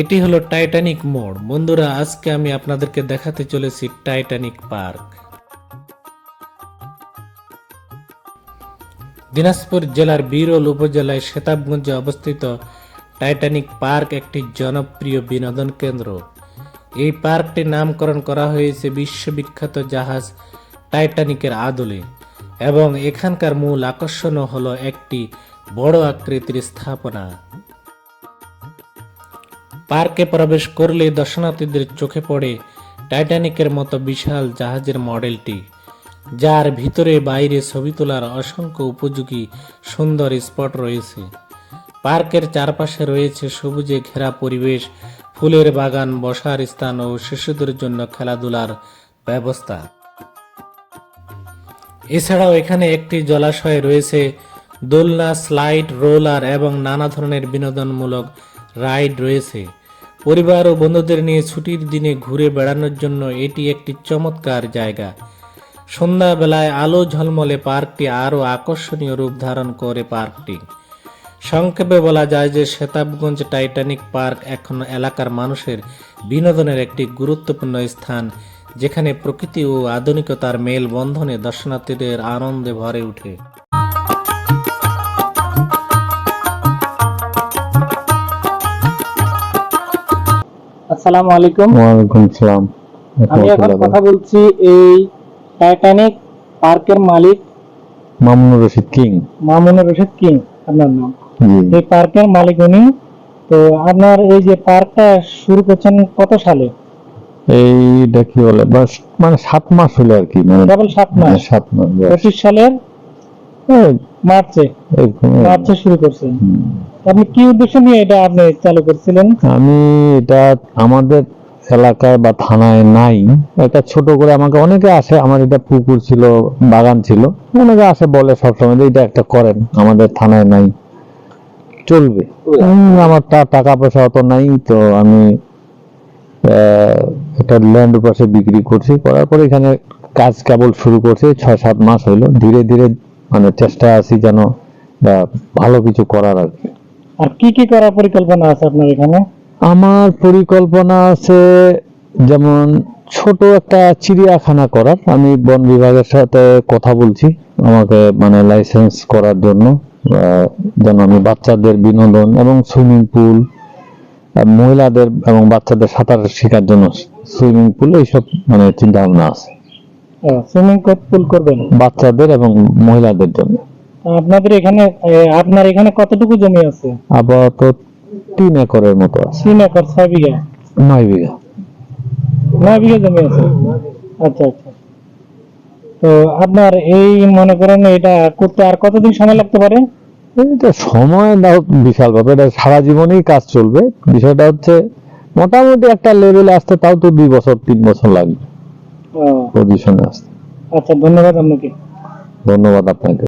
এটি হলো টাইটানিক মোড়। বন্ধুরা, আজকে আমি আপনাদেরকে দেখাতে চলেছি টাইটানিক পার্ক দিনাজপুর জেলার বিরল উপজেলায় শেতাবগঞ্জে অবস্থিত টাইটানিক পার্ক একটি জনপ্রিয় বিনোদন কেন্দ্র। এই পার্কটির নামকরণ করা হয়েছে বিশ্ববিখ্যাত জাহাজ টাইটানিকের আদলে এবং এখানকার মূল আকর্ষণও হলো একটি বড় আকৃতির স্থাপনা। পার্কে প্রবেশ করলে দর্শনার্থীদের চোখে পড়ে টাইটানিকের মতো বিশাল জাহাজের মডেলটি, যার ভিতরে বাইরে ছবি তোলার অসংখ্য উপযোগী সুন্দর স্পট রয়েছে। পার্কের চারপাশে রয়েছে সবুজে ঘেরা পরিবেশ, ফুলের বাগান, বসার স্থান ও শিশুদের জন্য খেলাধুলার ব্যবস্থা। এছাড়াও এখানে একটি জলাশয় রয়েছে, দোলনা, স্লাইড, রোলার এবং নানা ধরনের বিনোদনমূলক রাইড রয়েছে। পরিবার ও বন্ধুদের নিয়ে ছুটির দিনে ঘুরে বেড়ানোর জন্য এটি একটি চমৎকার জায়গা। সন্ধ্যাবেলায় আলো ঝলমলে পার্কটি আরও আকর্ষণীয় রূপ ধারণ করে পার্কটি। সংক্ষেপে বলা যায় যে শেতাবগঞ্জ টাইটানিক পার্ক এখন এলাকার মানুষের বিনোদনের একটি গুরুত্বপূর্ণ স্থান, যেখানে প্রকৃতি ও আধুনিকতার মেল বন্ধনে দর্শনার্থীদের আনন্দে ভরে ওঠে। আসসালামু আলাইকুম। ওয়ালাইকুম সালাম আমি এখন কথা বলছি এই টাইটানিক পার্কের মালিক। মামুনুর রশিদ কিং। মামুনুর রশিদ কিং আপনার নাম? এই পার্কের মালিক উনি। তো আপনার এই যে পার্কটা শুরু করছেন কত সালে? এইটা কি বলে? বাস মানে সাত মাস হলো আর কি মানে কেবল সাত মাস। হ্যাঁ, সাত মাস পঁচিশ সালের মার্চে। মার্চে শুরু করছেন। আপনি কি উদ্দেশ্য নিয়ে এটা আপনি চালু করছিলেন? আমি এটা আমাদের এলাকায় বা থানায় নাই। এটা ছোট করে আমাকে অনেকে আসে, আমার এটা পুকুর ছিল, বাগান ছিল। অনেকে আসে, বলে সবসময় যে এটা একটা করেন, আমাদের থানায় নাই। চলবে। আমার টাকা পয়সা অত নাই, তো আমি একটা ল্যান্ড পাশে বিক্রি করছি। করার পরে এখানে কাজ কেবল শুরু করছি ছয় সাত মাস হইল। ধীরে ধীরে মানে চেষ্টা আছি যেন ভালো কিছু করার আর কি। আর কি কি করার পরিকল্পনা আছে আপনার এখানে? আমার পরিকল্পনা আছে যেমন ছোট একটা চিড়িয়াখানা করার। আমি বন বিভাগের সাথে কথা বলছি আমাকে মানে লাইসেন্স করার জন্য। যেন আমি বাচ্চাদের বিনোদন এবং সুইমিং পুল মহিলাদের এবং বাচ্চাদের সাঁতার শেখার জন্য সুইমিং পুল এইসব মানে চিন্তা ভাবনা আছে সুইমিং পুল করবেন? বাচ্চাদের এবং মহিলাদের জন্য। আপনাদের এখানে আপনার এখানে কতটুকু জমি আছে? আপাতত তিন একরের মতো আছে। তিন একর ছয় বিঘা? নয় বিঘা। নয় বিঘা জমি আছে? আচ্ছা আচ্ছা। তো আপনার এই মনে করেন এটা করতে আর কতদিন সময় লাগতে পারে? এটা সময় দাও বিশাল ব্যাপার। এটা সারা জীবনই কাজ চলবে। বিষয়টা হচ্ছে মোটামুটি একটা লেভেলে আসতে তাও তো দুই বছর তিন বছর লাগবে। পজিশনে আসতে। আচ্ছা ধন্যবাদ আপনাকে। ধন্যবাদ আপনাকে।